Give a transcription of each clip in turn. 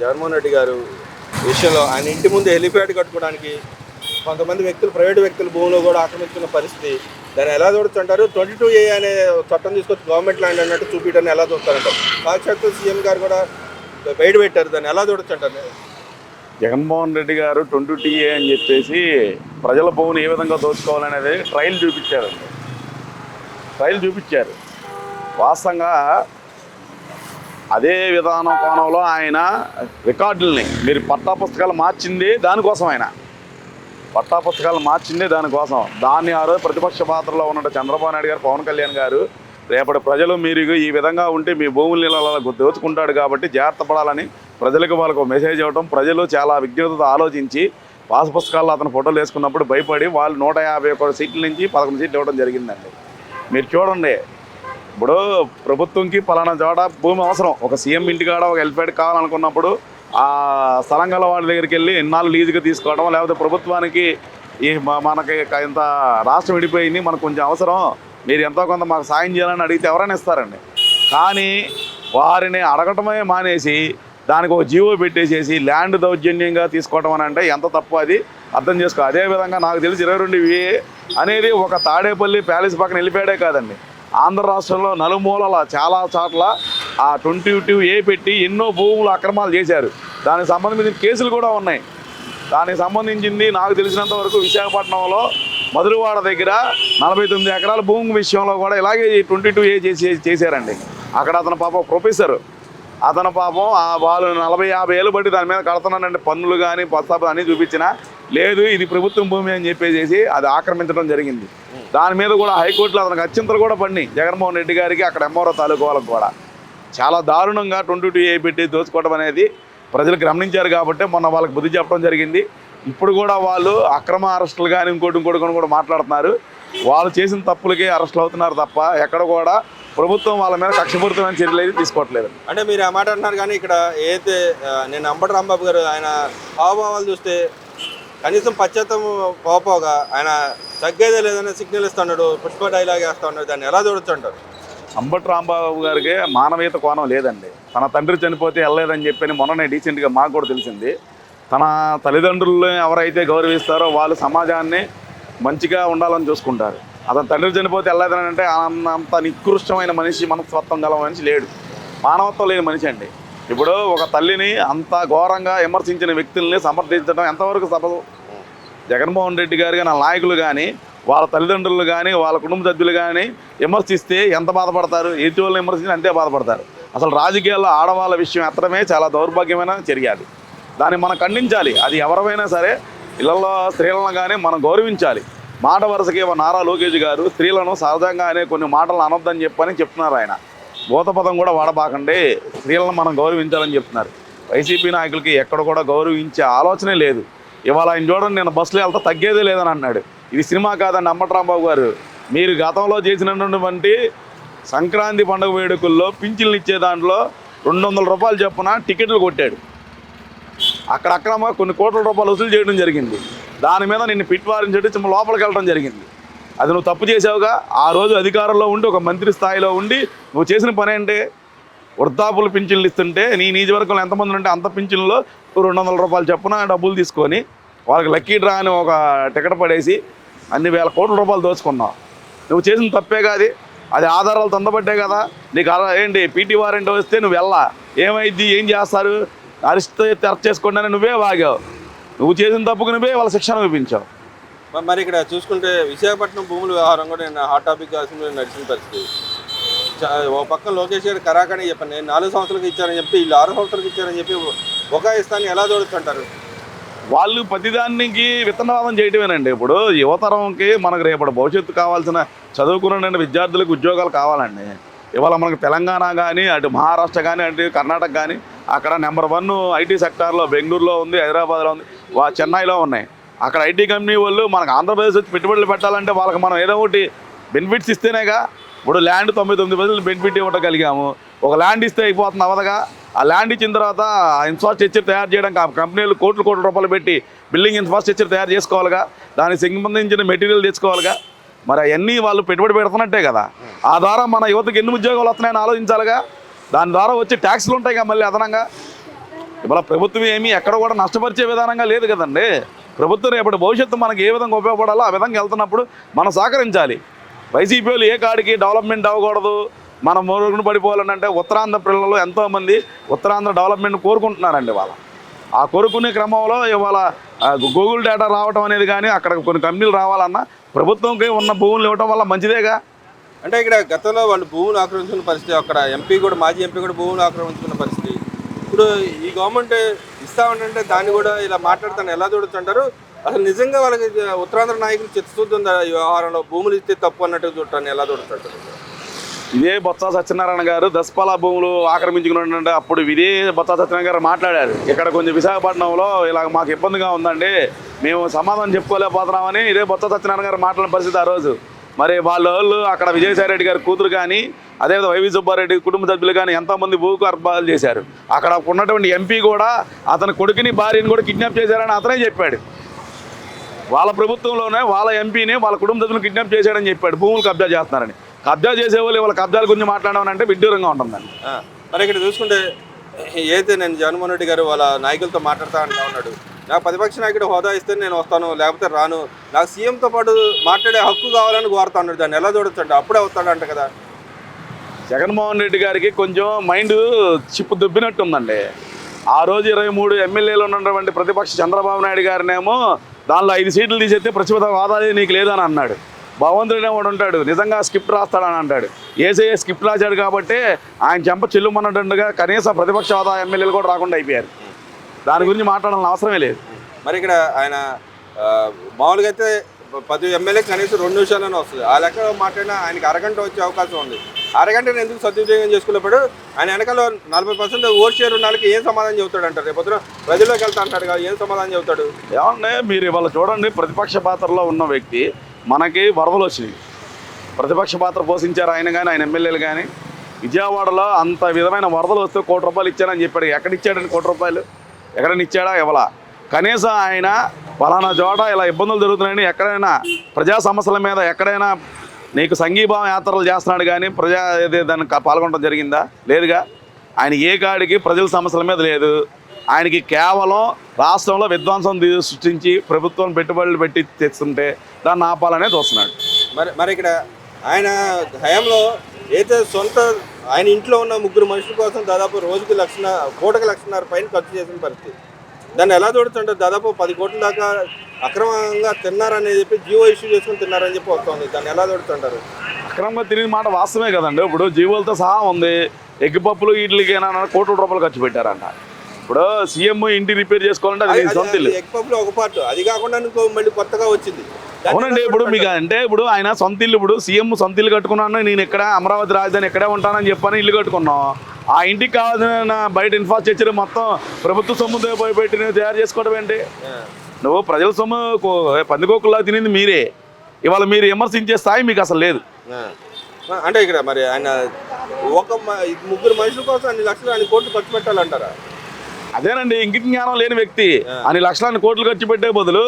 జగన్మోహన్ రెడ్డి గారు విషయంలో ఆయన ఇంటి ముందు హెలిప్యాడ్ కట్టుకోవడానికి కొంతమంది వ్యక్తులు ప్రైవేట్ వ్యక్తులు భూమిలో కూడా ఆక్రమించుకున్న పరిస్థితి. దాన్ని ఎలా చూడుతుంటారు అంటారు ట్వంటీ టూ ఏ అనే చట్టం తీసుకొచ్చి గవర్నమెంట్ ల్యాండ్ అన్నట్టు చూపించడాన్ని ఎలా చూస్తారంటారు? సాక్షాత్తు సీఎం గారు కూడా బయట పెట్టారు. దాన్ని ఎలా చూడొచ్చంటారు? జగన్మోహన్ రెడ్డి గారు ట్వంటీ టీఏ అని చెప్పేసి ప్రజల భూమిని ఏ విధంగా దోచుకోవాలనేది ట్రయల్ చూపించారండి. ట్రయల్ చూపించారు. వాస్తవంగా అదే విధానం కోణంలో ఆయన రికార్డుల్ని మీరు పట్టా పుస్తకాలు మార్చింది దానికోసం ఆయన. పట్టా పుస్తకాలు మార్చిందే దానికోసం. దాన్ని ఆ రోజు ప్రతిపక్ష పాత్రలో ఉన్న చంద్రబాబు నాయుడు గారు పవన్ కళ్యాణ్ గారు రేపటి ప్రజలు మీరు ఈ విధంగా ఉంటే మీ భూములు ఇలా దోచుకుంటాడు కాబట్టి జాగ్రత్త పడాలని ప్రజలకు వాళ్ళకు మెసేజ్ ఇవ్వడం ప్రజలు చాలా విజ్ఞతతో ఆలోచించి పాస్ పుస్తకాల్లో అతను ఫోటోలు వేసుకున్నప్పుడు భయపడి వాళ్ళు నూట యాభై ఒక్క సీట్ల నుంచి పదకొండు సీట్లు ఇవ్వడం జరిగిందండి. మీరు చూడండి ఇప్పుడు ప్రభుత్వంకి పలానా చోట భూమి అవసరం. ఒక సీఎం ఇంటికాడ ఒక హెల్ప్యాడ్ కావాలనుకున్నప్పుడు ఆ స్థలం గల వాళ్ళ దగ్గరికి వెళ్ళి ఎన్నాళ్ళు లీజుగా తీసుకోవడం లేకపోతే ప్రభుత్వానికి ఈ మనకి ఇంత రాష్ట్రం విడిపోయింది మనకు కొంచెం అవసరం. మీరు ఎంతో కొంత మాకు సాయం చేయాలని అడిగితే ఎవరైనా ఇస్తారండి. కానీ వారిని అడగటమే మానేసి దానికి ఒక జీవో పెట్టేసేసి ల్యాండ్ దౌర్జన్యంగా తీసుకోవడం అని అంటే ఎంత తప్పు అది? అర్థం చేసుకో. అదేవిధంగా నాకు తెలిసి ఇరవై రెండు వి అనేది ఒక తాడేపల్లి ప్యాలెస్ పక్కన వెళ్ళిపోయాడే కాదండి. ఆంధ్ర రాష్ట్రంలో నలుమూలల చాలా చోట్ల ఆ ట్వంటీ టూ ఏ పెట్టి ఎన్నో భూములు అక్రమాలు చేశారు. దానికి సంబంధించిన కేసులు కూడా ఉన్నాయి. దానికి సంబంధించింది నాకు తెలిసినంత వరకు విశాఖపట్నంలో మధురవాడ దగ్గర నలభై తొమ్మిది ఎకరాల భూమి విషయంలో కూడా ఇలాగే ట్వంటీ టూ ఏ చేసి చేశారండి. అక్కడ అతను పాపం ప్రొఫెసర్. అతను పాపం ఆ వాళ్ళు నలభై యాభై ఏళ్ళు బట్టి దాని మీద కడుతున్నానండి. పన్నులు కానీ పస్తాపు అన్నీ చూపించినా లేదు ఇది ప్రభుత్వం భూమి అని చెప్పేసి అది ఆక్రమించడం జరిగింది. దాని మీద కూడా హైకోర్టులో అతనికి అత్యంతలు కూడా పడినాయి. జగన్మోహన్ రెడ్డి గారికి అక్కడ ఎంఆర్ఓ తాలూకు వాళ్ళకు కూడా. చాలా దారుణంగా ట్వంటీ టూ ఏ పెట్టి దోచుకోవడం అనేది ప్రజలు గమనించారు కాబట్టి మొన్న వాళ్ళకి బుద్ధి చెప్పడం జరిగింది. ఇప్పుడు కూడా వాళ్ళు అక్రమ అరెస్టులు కానీ ఇంకోటి ఇంకోటి కూడా మాట్లాడుతున్నారు. వాళ్ళు చేసిన తప్పులకే అరెస్టులు అవుతున్నారు తప్ప ఎక్కడ కూడా ప్రభుత్వం వాళ్ళ మీద కక్షపూరితమైన చర్యలు అయితే తీసుకోవట్లేదు. అంటే మీరు ఆ మాట అంటున్నారు కానీ ఇక్కడ ఏదైతే నేను అంబటి రాంబాబు గారు ఆయన హావభావాలు చూస్తే కనీసం పశ్చాత్తం పోపోగా ఆయన తగ్గేదే లేదని సిగ్నల్ ఇస్తున్నాడు పుష్ప డైలాగ్ వేస్తున్నాడు దాన్ని ఎలా చూడొచ్చు అంబటి రాంబాబు గారికి మానవీయత కోణం లేదండి. తన తండ్రి చనిపోతే వెళ్ళలేదని చెప్పని మొన్ననే డీసెంట్గా మాకు కూడా తెలిసింది. తన తల్లిదండ్రులను ఎవరైతే గౌరవిస్తారో వాళ్ళు సమాజాన్ని మంచిగా ఉండాలని చూసుకుంటారు. అతని తండ్రి చనిపోతే వెళ్ళలేదని అంటే అంత నికృష్టమైన మనిషి మనస్తత్వం గల మనిషి లేడు. మానవత్వం లేని మనిషి అండి. ఇప్పుడు ఒక తల్లిని అంత ఘోరంగా విమర్శించిన వ్యక్తుల్ని సమర్థించడం ఎంతవరకు సభ జగన్మోహన్ రెడ్డి గారు కానీ నాయకులు కానీ వాళ్ళ తల్లిదండ్రులు కానీ వాళ్ళ కుటుంబ సభ్యులు కానీ విమర్శిస్తే ఎంత బాధపడతారు? ఎదుటి వాళ్ళని విమర్శించి అంతే బాధపడతారు. అసలు రాజకీయాల్లో ఆడవాళ్ళ విషయం ఎత్తడమే చాలా దౌర్భాగ్యమైన జరిగాలి దాన్ని మనం ఖండించాలి. అది ఎవరైనా సరే ఇళ్ళలో స్త్రీలను కానీ మనం గౌరవించాలి. మాట వరుసకి నారా లోకేష్ గారు స్త్రీలను సహజంగానే కొన్ని మాటలు అనొద్దని చెప్పని చెప్తున్నారు ఆయన. భూతపదం కూడా వాడబాకండి. స్త్రీలను మనం గౌరవించాలని చెప్తున్నారు. వైసీపీ నాయకులకి ఎక్కడ కూడా గౌరవించే ఆలోచనే లేదు. ఇవాళ ఆయన చూడండి నేను బస్సులో వెళ్తా తగ్గేదే లేదని అన్నాడు. ఇది సినిమా కాదండి అంబట్రాంబాబు గారు. మీరు గతంలో చేసినటువంటి సంక్రాంతి పండుగ వేడుకల్లో పింఛన్లు ఇచ్చే దాంట్లో రెండు వందల రూపాయలు చొప్పున టికెట్లు కొట్టాడు. అక్కడ అక్రమ కొన్ని కోట్ల రూపాయలు వసూలు చేయడం జరిగింది. దాని మీద నిన్ను పిట్వారించడం చిన్న లోపలికి వెళ్ళడం జరిగింది. అది నువ్వు తప్పు చేసావుగా ఆ రోజు అధికారంలో ఉండి ఒక మంత్రి స్థాయిలో ఉండి నువ్వు చేసిన పని అంటే వృద్ధాపులు పింఛన్లు ఇస్తుంటే నీ నియోజకవర్గంలో ఎంతమంది ఉంటే అంత పింఛన్లో రెండు వందల రూపాయలు చెప్పున డబ్బులు తీసుకొని వాళ్ళకి లక్కీ డ్రా అని ఒక టికెట్ పడేసి అన్ని వేల కోట్ల రూపాయలు దోచుకున్నావు. నువ్వు చేసిన తప్పే కాదు అది ఆధారాలు తొందబట్టే కదా. నీకు అలా ఏంటి? పీటీ వారెంట్ వస్తే నువ్వు వెళ్ళా. ఏమైంది? ఏం చేస్తారు? అరెస్ట్ తెరచేసుకోండి అని నువ్వే వాగావు. నువ్వు చేసిన తప్పుకు నువ్వే వాళ్ళ శిక్షణ చూపించావు మరి ఇక్కడ చూసుకుంటే విశాఖపట్నం భూముల వ్యవహారం కూడా నేను హాట్ టాపిక్ అసెంబ్లీలో నడిచిన పరిస్థితి. ఓ పక్క లోకేష్ గారు కరాకని చెప్పాను నేను నాలుగు సంవత్సరాలకు ఇచ్చారని చెప్పి వీళ్ళు ఆరు సంవత్సరాలకు ఇచ్చారని చెప్పి ఒక ఇస్తాన్ని ఎలా జోడుతుంటారు వాళ్ళు ప్రతిదానికి విత్తనవాదం చేయటమేనండి. ఇప్పుడు యువతరంకి మనకు రేపటి భవిష్యత్తు కావాల్సిన చదువుకున్న విద్యార్థులకు ఉద్యోగాలు కావాలండి. ఇవాళ మనకు తెలంగాణ కానీ అటు మహారాష్ట్ర కానీ అటు కర్ణాటక కానీ అక్కడ నెంబర్ వన్ ఐటీ సెక్టార్లో బెంగళూరులో ఉంది హైదరాబాద్లో ఉంది వా చెన్నైలో ఉన్నాయి. అక్కడ ఐటీ కంపెనీ వాళ్ళు మనకు ఆంధ్రప్రదేశ్ వచ్చి పెట్టుబడులు పెట్టాలంటే వాళ్ళకి మనం ఏదో ఒకటి బెనిఫిట్స్ ఇస్తేనేగా ఇప్పుడు ల్యాండ్ తొంభై తొమ్మిది పర్సెంట్ బెనిఫిట్ ఇవ్వగలిగాము. ఒక ల్యాండ్ ఇస్తే అయిపోతుంది అవదగా ఆ ల్యాండ్ ఇచ్చిన తర్వాత ఇన్ఫ్రాస్ట్రక్చర్ తయారు చేయడానికి ఆ కంపెనీలు కోట్లు కోట్ల రూపాయలు పెట్టి బిల్డింగ్ ఇన్ఫ్రాస్ట్రక్చర్ తయారు చేసుకోవాలిగా. దానికి సంబంధించిన మెటీరియల్ తెచ్చుకోవాలిగా. మరి అవన్నీ వాళ్ళు పెట్టుబడి పెడుతున్నట్టే కదా. ఆ ద్వారా మన యువతకు ఎన్ని ఉద్యోగాలు వస్తున్నాయని ఆలోచించాలిగా. దాని ద్వారా వచ్చే ట్యాక్స్లు ఉంటాయి కదా మళ్ళీ అదనంగా. ఇవాళ ప్రభుత్వం ఏమీ ఎక్కడ కూడా నష్టపరిచే విధానంగా లేదు కదండి. ప్రభుత్వం రేపటి భవిష్యత్తు మనకి ఏ విధంగా ఉపయోగపడాలో ఆ విధంగా వెళ్తున్నప్పుడు మనం సహకరించాలి. వైసీపీ వాళ్ళు ఏ కాడికి డెవలప్మెంట్ అవ్వకూడదు. మనం మురుగును పడిపోవాలని అంటే ఉత్తరాంధ్ర పిల్లలు ఎంతోమంది ఉత్తరాంధ్ర డెవలప్మెంట్ కోరుకుంటున్నారండి వాళ్ళ ఆ కోరుకునే క్రమంలో ఇవాళ గూగుల్ డేటా రావడం అనేది కానీ అక్కడ కొన్ని కంపెనీలు రావాలన్నా ప్రభుత్వంకి ఉన్న భూములు ఇవ్వటం వల్ల మంచిదేగా? అంటే ఇక్కడ గతంలో వాళ్ళు భూములు ఆక్రమించుకున్న పరిస్థితి అక్కడ ఎంపీ కూడా మాజీ ఎంపీ కూడా భూములు ఆక్రమించుకున్న పరిస్థితి. ఇప్పుడు ఈ గవర్నమెంట్ ఇస్తామంటే దాన్ని కూడా ఇలా మాట్లాడుతాను. ఎలా చూడుతుంటారు అసలు నిజంగా వాళ్ళకి ఉత్తరాంధ్ర నాయకులు చిత్తశుద్ధి ఈ వ్యవహారంలో? భూములు ఇస్తే తప్పు అన్నట్టు చూడటాన్ని ఎలా చూడుతుంటారు ఇదే బొత్స సత్యనారాయణ గారు దసపాల భూములు ఆక్రమించుకున్నట్టు అప్పుడు ఇదే బొత్స సత్యనారాయణ గారు మాట్లాడారు. ఇక్కడ కొంచెం విశాఖపట్నంలో ఇలా మాకు ఇబ్బందిగా ఉందండి మేము సమాధానం చెప్పుకోలేకపోతున్నామని ఇదే బొత్స సత్యనారాయణ గారు మాట్లాడిన పరిస్థితి ఆ రోజు. మరి వాళ్ళ వాళ్ళు అక్కడ విజయసాయి రెడ్డి గారి కూతురు కానీ అదేవిధంగా వైవి సుబ్బారెడ్డి కుటుంబ సభ్యులు కానీ ఎంతోమంది భూగర్భాలు చేశారు. అక్కడ ఉన్నటువంటి ఎంపీ కూడా అతని కొడుకుని భార్యని కూడా కిడ్నాప్ చేశారని అతనే చెప్పాడు. వాళ్ళ ప్రభుత్వంలోనే వాళ్ళ ఎంపీని వాళ్ళ కుటుంబ సభ్యులు కిడ్నాప్ చేశాడని చెప్పాడు. భూములు కబ్జా చేస్తున్నారని. కబ్జా చేసే వాళ్ళు వాళ్ళ కబ్జాల గురించి మాట్లాడమని అంటే విడ్డూరంగా ఉంటుందండి. మరి ఇక్కడ చూసుకుంటే ఏదైతే నేను జగన్మోహన్ రెడ్డి గారు వాళ్ళ నాయకులతో మాట్లాడతా అంటా ఉన్నాడు నాకు ప్రతిపక్ష నాయకుడు హోదా ఇస్తే నేను వస్తాను లేకపోతే రాను. నాకు సీఎంతో పాటు మాట్లాడే హక్కు కావాలని కోరుతా ఉన్నాడు. దాన్ని ఎలా చూడొచ్చు అంటే అప్పుడే వస్తాడంట కదా. జగన్మోహన్ రెడ్డి గారికి కొంచెం మైండ్ చిప్పు దుబ్బినట్టు ఉందండి ఆ రోజు ఇరవై మూడు ఎమ్మెల్యేలు ఉన్నటువంటి ప్రతిపక్ష చంద్రబాబు నాయుడు గారినేమో దానిలో ఐదు సీట్లు తీసేస్తే ప్రతిపద వాదాలే నీకు లేదని అన్నాడు. భగవంతుడే వాడు ఉంటాడు నిజంగా స్క్రిప్ట్ రాస్తాడని అంటాడు. ఏసే స్క్రిప్ట్ రాశాడు కాబట్టి ఆయన చెంప చెల్లుమన్నట్టుగా కనీసం ప్రతిపక్ష హోదా ఎమ్మెల్యేలు కూడా రాకుండా అయిపోయారు. దాని గురించి మాట్లాడాలని అవసరమే లేదు. మరి ఇక్కడ ఆయన మామూలుగా అయితే పది ఎమ్మెల్యే కనీసం రెండు నిమిషాలనే వస్తుంది. ఆ లెక్క మాట్లాడినా ఆయనకి అరగంట వచ్చే అవకాశం ఉంది. అరగంటను ఎందుకు సద్వినియోగం చేసుకున్నప్పుడు ఆయన వెనకాల నలభై పర్సెంట్ ఓట్ షేర్ ఉన్న వాళ్ళకి ఏం సమాధానం చెబుతాడు అంటారు? రేపు ప్రజల్లోకి వెళ్తా అంటాడు కదా ఏం సమాధానం చెబుతాడు? ఏమంటే మీరు ఇవాళ చూడండి ప్రతిపక్ష పాత్రలో ఉన్న వ్యక్తి మనకి వరదలు వచ్చినాయి. ప్రతిపక్ష పాత్ర పోషించారు ఆయన కానీ ఆయన ఎమ్మెల్యేలు కానీ విజయవాడలో అంత విధమైన వరదలు వస్తే కోటి రూపాయలు ఇచ్చానని చెప్పాడు. ఎక్కడ ఇచ్చాడని కోటి రూపాయలు? ఎక్కడైనా ఇచ్చాడా? ఇవ్వలా. కనీసం ఆయన పలానా చోట ఇలా ఇబ్బందులు జరుగుతున్నాయని ఎక్కడైనా ప్రజా సమస్యల మీద ఎక్కడైనా నీకు సంఘీభావం యాత్రలు చేస్తున్నాడు కానీ ప్రజా ఇది దానికి పాల్గొనడం జరిగిందా? లేదుగా. ఆయన ఏ కాడికి ప్రజల సమస్యల మీద లేదు. ఆయనకి కేవలం రాష్ట్రంలో విధ్వంసం సృష్టించి ప్రభుత్వం పెట్టుబడులు పెట్టి తెస్తుంటే దాన్ని ఆపాలనే చూస్తున్నాడు. మరి మరి ఇక్కడ ఆయన హయాంలో అయితే సొంత ఆయన ఇంట్లో ఉన్న ముగ్గురు మనుషుల కోసం దాదాపు రోజుకి లక్షణ కోటకి లక్షన్నర పైన ఖర్చు చేసిన పరిస్థితి. దాన్ని ఎలా చూడొచ్చు దాదాపు పది కోట్ల దాకా అక్రమంగా తిన్నారని చెప్పి జియో ఇష్యూ చేసుకుని తిన్నారని చెప్పి వస్తుంది. దాన్ని ఎలా చూడుతుంటారు? అక్రమంగా తిరిగిన మాట వాస్తవమే కదండి. ఇప్పుడు జీవోలతో సహా ఉంది. ఎగ్గిపప్పులు వీటికైనా కోట్ల రూపాయలు ఖర్చు పెట్టారంట. ఇప్పుడు సీఎం ఇంటి రిపేర్ చేసుకోవాలంటే అది సొంత ఇల్లు. ఒక పార్ట్. అది కాకుండా మళ్ళీ కొత్తగా వచ్చింది. అవునండి ఇప్పుడు మీకు? అంటే ఇప్పుడు ఆయన సొంత ఇల్లు ఇప్పుడు సీఎం సొంత ఇల్లు కట్టుకున్నాను నేను ఇక్కడ అమరావతి రాజధాని ఇక్కడే ఉంటానని చెప్పని ఇల్లు కట్టుకున్నాం. ఆ ఇంటికి కావాల్సిన బయట ఇన్ఫ్రాస్ట్రక్చర్ మొత్తం ప్రభుత్వ సొమ్ము పోయి పెట్టి తయారు చేసుకోవడం ఏంటి. నువ్వు ప్రజల సొమ్ము పందికొక్కులా తినింది మీరే. ఇవాళ మీరు విమర్శించే స్థాయి మీకు అసలు లేదు. అంటే ఇక్కడ మరి ఆయన ఒక ముగ్గురు మనుషుల కోసం అన్ని లక్షలు అన్ని కోట్లు ఖర్చు పెట్టాలంటారా? అదేనండి ఇంగిత జ్ఞానం లేని వ్యక్తి. అన్ని లక్షలాన్ని కోట్లు ఖర్చు పెట్టే బదులు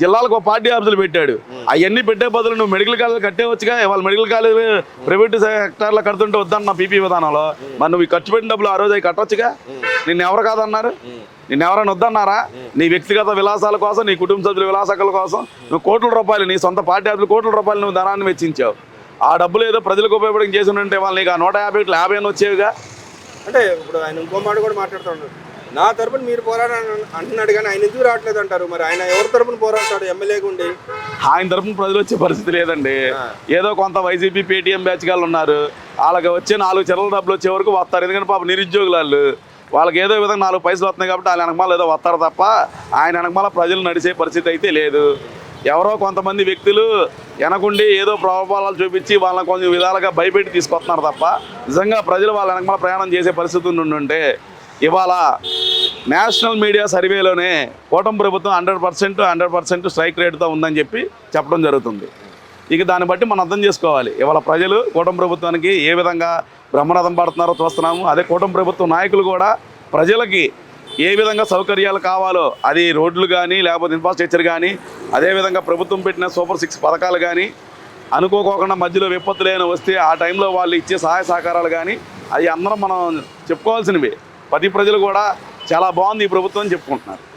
జిల్లాలకు ఒక పార్టీ ఆఫీసులు పెట్టాడు. అవన్నీ పెట్టే బదులు నువ్వు మెడికల్ కాలేజ్ కట్టేవచ్చుగా? వాళ్ళ మెడికల్ కాలేజ్ ప్రైవేట్ సెక్టార్లో కడుతుంటే వద్దన్న పీపీ విధానంలో. మరి నువ్వు ఖర్చు పెట్టిన డబ్బులు ఆ రోజు అవి కట్టొచ్చుగా? నిన్ను ఎవరు కాదన్నారు? నిన్ను ఎవరైనా వద్దన్నారా? నీ వ్యక్తిగత విలాసాల కోసం నీ కుటుంబ సభ్యుల విలాసాల కోసం నువ్వు కోట్ల రూపాయలు నీ సొంత పార్టీ ఆఫీసులు కోట్ల రూపాయలు నువ్వు ధనాన్ని వెచ్చించావు. ఆ డబ్బులు ఏదో ప్రజలకు ఉపయోగపడి చేసి ఉంటే వాళ్ళు నీకు ఆ నూట యాభై యాభై అని వచ్చేవిగా? అంటే ఇప్పుడు ఆయన ఇంకో మాట కూడా మాట్లాడుతున్నాడు నా తరపున మీరు పోరాడని అంటున్నాడు కానీ ఆయన ఎందుకు రావట్లేదు అంటారు? మరి ఆయన ఎవరి తరపున పోరాడతాడు? ఎమ్మెల్యేగా ఉండి ఆయన తరపున ప్రజలు వచ్చే పరిస్థితి లేదండి. ఏదో కొంత వైసీపీ పేటీఎం బ్యాచ్ గాళ్ళు ఉన్నారు. వాళ్ళకి వచ్చే నాలుగు చెరల డబ్బులు వచ్చే వరకు వస్తారు. ఎందుకంటే పాప నిరుద్యోగులు వాళ్ళు వాళ్ళకి ఏదో విధంగా నాలుగు పైసలు వస్తున్నాయి కాబట్టి వాళ్ళ వెనకమాల ఏదో వస్తారు తప్ప ఆయన వెనకమాల ప్రజలు నడిచే పరిస్థితి అయితే లేదు. ఎవరో కొంతమంది వ్యక్తులు వెనకుండి ఏదో ప్రభావాలు చూపించి వాళ్ళని కొంచెం విధాలుగా భయపెట్టి తీసుకొస్తున్నారు తప్ప నిజంగా ప్రజలు వాళ్ళ వెనకమాల ప్రయాణం చేసే పరిస్థితి ఉండుంటే ఇవాళ నేషనల్ మీడియా సర్వేలోనే కూటమి ప్రభుత్వం hundred percent hundred percent strike రేట్తో ఉందని చెప్పి చెప్పడం జరుగుతుంది. ఇక దాన్ని బట్టి మనం అర్థం చేసుకోవాలి. ఇవాళ ప్రజలు కూటమి ప్రభుత్వానికి ఏ విధంగా బ్రహ్మరథం పడుతున్నారో చూస్తున్నాము. అదే కూటమి ప్రభుత్వ నాయకులు కూడా ప్రజలకి ఏ విధంగా సౌకర్యాలు కావాలో అది రోడ్లు కానీ లేకపోతే ఇన్ఫ్రాస్ట్రక్చర్ కానీ అదేవిధంగా ప్రభుత్వం పెట్టిన సూపర్ సిక్స్ పథకాలు కానీ అనుకోకోకుండా మధ్యలో విపత్తులు ఏమైనా వస్తే ఆ టైంలో వాళ్ళు ఇచ్చే సహాయ సహకారాలు కానీ అవి అందరం మనం చెప్పుకోవాల్సినవి. ప్రతి ప్రజలు కూడా చాలా బాగుంది ఈ ప్రభుత్వం అని చెప్పుకుంటున్నారు.